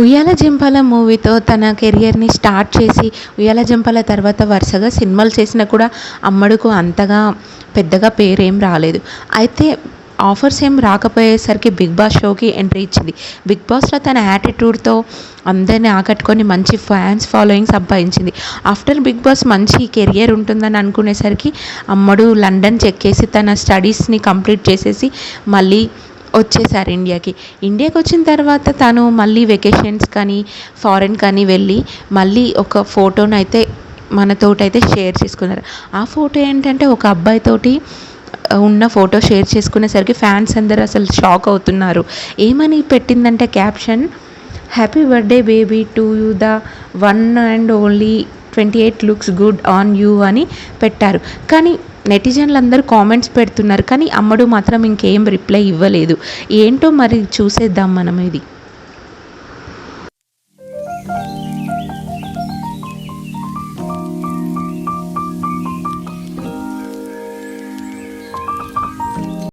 ఉయ్యాల జంపాల మూవీతో తన కెరియర్ని స్టార్ట్ చేసి ఉయ్యాల జంపాల తర్వాత వరుసగా సినిమాలు చేసినా కూడా అమ్మడుకు అంతగా పెద్దగా పేరేం రాలేదు. అయితే ఆఫర్స్ ఏం రాకపోయేసరికి బిగ్ బాస్ షోకి ఎంట్రీ ఇచ్చింది. బిగ్ బాస్లో తన యాటిట్యూడ్తో అందరిని ఆకట్టుకొని మంచి ఫ్యాన్స్ ఫాలోయింగ్ సంపాదించింది ఆఫ్టర్ బిగ్ బాస్ మంచి కెరియర్ ఉంటుందని అనుకునేసరికి అమ్మడు లండన్ చెక్కేసి తన స్టడీస్ని కంప్లీట్ చేసేసి మళ్ళీ వచ్చేసారు ఇండియాకి. ఇండియాకి వచ్చిన తర్వాత తను మళ్ళీ వెకేషన్స్ కానీ ఫారెన్ కానీ వెళ్ళి మళ్ళీ ఒక ఫోటోను అయితే మనతోటైతే షేర్ చేసుకున్నారు. ఆ ఫోటో ఏంటంటే ఒక అబ్బాయితోటి ఉన్న ఫోటో షేర్ చేసుకునేసరికి ఫ్యాన్స్ అందరూ అసలు షాక్ అవుతున్నారు. ఏమని పెట్టిందంటే caption happy birthday baby to you the one and only twenty eight looks good on you అని పెట్టారు. కానీ నెటిజన్లు అందరూ కామెంట్స్ పెడుతున్నారు కానీ అమ్మడు మాత్రం ఇంకేం రిప్లై ఇవ్వలేదు. ఏంటో మరి చూసేద్దాం మనం ఇది